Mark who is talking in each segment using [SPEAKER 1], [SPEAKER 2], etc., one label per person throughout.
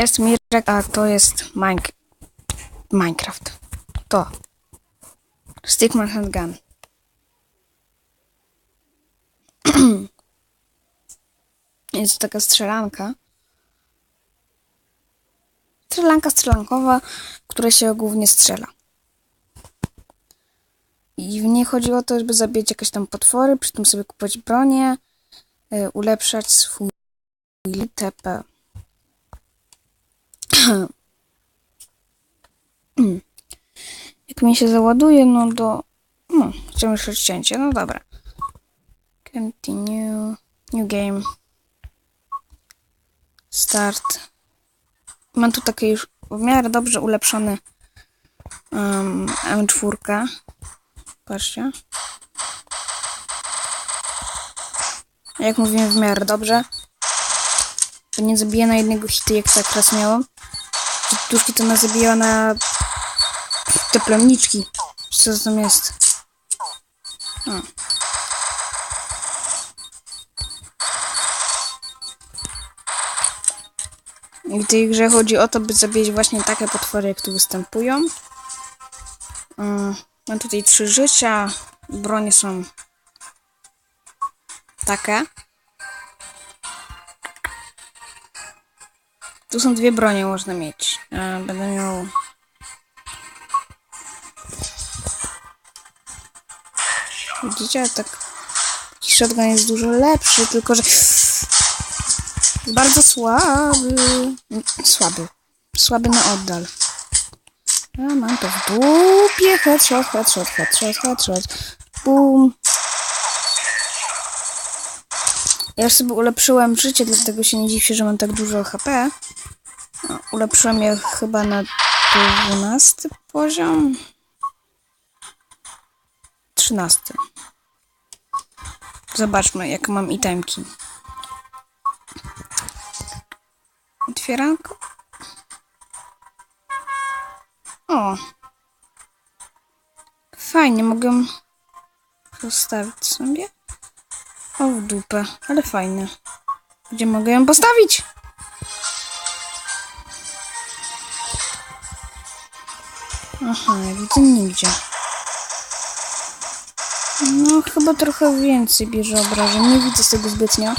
[SPEAKER 1] Jest Mirek, a to jest Minec- Minecraft. To. Stickman Handgun. jest to taka strzelanka. Strzelanka strzelankowa, w której się głównie strzela. I w niej chodzi o to, żeby zabijać jakieś tam potwory, przy tym sobie kupować bronię, y, ulepszać swój TP. Jak mi się załaduje, no do... No, chciałem już cięcie, no dobra. Continue. New game. Start. Mam tu takie już w miarę dobrze ulepszony um, M4. Patrzcie. Jak mówiłem, w miarę dobrze. To nie zabija na jednego hity, jak tak raz miałam. Te Duszki to nas zabijała na te plemniczki. Co tam jest? O. I w tej grze chodzi o to, by zabijać właśnie takie potwory, jak tu występują. Mam tutaj trzy życia. Bronie są takie. Tu są dwie bronie można mieć. E, Będę miał... Widzicie, tak... Taki shotgun jest dużo lepszy, tylko że... Jest bardzo słaby. Słaby. Słaby na oddal. A mam to w dupie. Headshot, headshot, headshot, headshot. Boom. Ja sobie ulepszyłem życie, dlatego się nie dziwię, że mam tak dużo HP. No, ulepszyłem je chyba na 12 poziom. 13. Zobaczmy, jak mam itemki. Otwieranko. O. Fajnie, mogę postawić sobie. O, w dupę, ale fajne. Gdzie mogę ją postawić? Aha, ja widzę nigdzie. No, chyba trochę więcej bierze obrażeń. Nie widzę z tego zbytnio.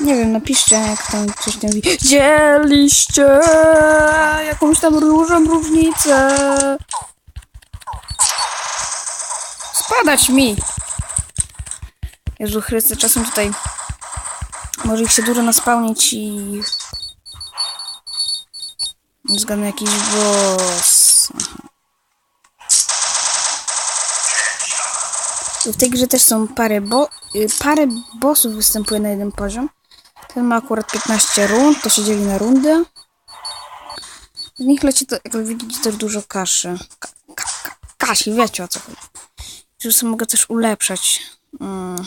[SPEAKER 1] Nie wiem, napiszcie, jak tam coś tam widzieliście jakąś tam różą różnicę. Spadać mi! Jezu Chryste, czasem tutaj może ich się dużo naspałnić i... Zgadnę jakiś boss. W tej grze też są parę, bo y, parę bossów występuje na jeden poziom. Ten ma akurat 15 rund, to się dzieli na rundy. Z nich leci to, jak widzicie, też dużo kaszy. Ka ka ka Kasi, wiecie o co chodzi. Sobie mogę też ulepszać. Mm.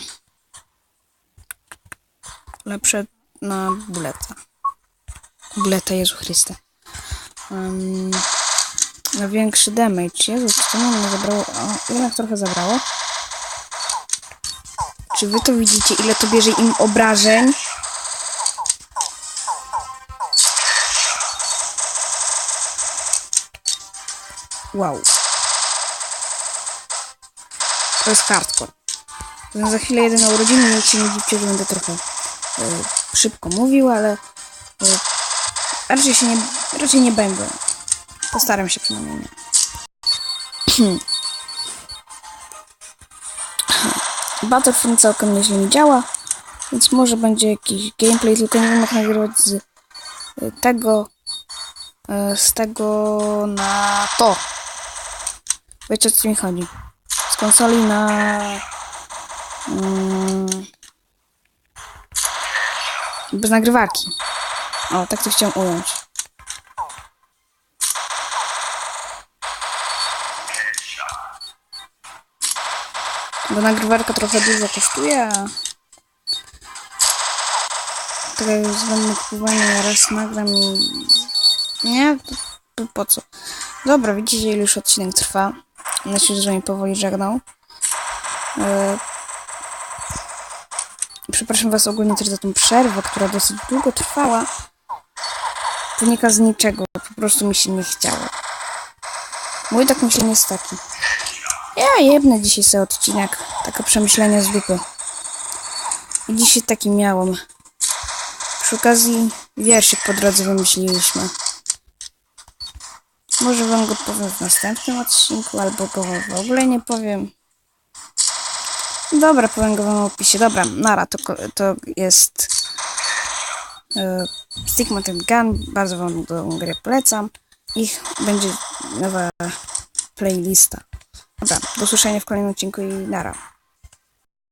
[SPEAKER 1] Lepsze na buleta. Buleta Jezu Chryste. Um, na większy damage. Jezu, to mnie zabrało? O, jednak trochę zabrało. Czy wy to widzicie, ile to bierze im obrażeń? Wow. To jest hardcore. Za chwilę jeden na urodziny, niech się nie dziwcie, że będę trochę szybko mówił, ale e, raczej się nie, raczej nie będę. Postaram się przynajmniej nie. Battlefront całkiem nieźle mi działa, więc może będzie jakiś gameplay, tylko nie wiem jak nagrywać z y, tego y, z tego na to. Wiecie o co mi chodzi? Z konsoli na mm, bez nagrywarki. O, tak to chciałem ująć. Bo nagrywarka trochę dużo kosztuje, a teraz już będę kupowania raz nagram i... Nie? To po co? Dobra, widzicie ile już odcinek trwa. Myślę, że mi powoli żegnał. E... Przepraszam was ogólnie też za tą przerwę, która dosyć długo trwała. wynika z niczego. Po prostu mi się nie chciało. Mój tak myślenie jest taki. Ja jebnę dzisiaj sobie odcinek. Takie przemyślenia z dupy. I dzisiaj taki miałem. Przy okazji wierszyk po drodze wymyśliliśmy. Może wam go powiem w następnym odcinku, albo go w ogóle nie powiem. Dobra, powiem go wam opisie. Dobra, nara, to, to jest e, Stigma ten Gun. Bardzo wam tą grę polecam. Ich będzie nowa playlista. Dobra, do usłyszenia w kolejnym odcinku i nara.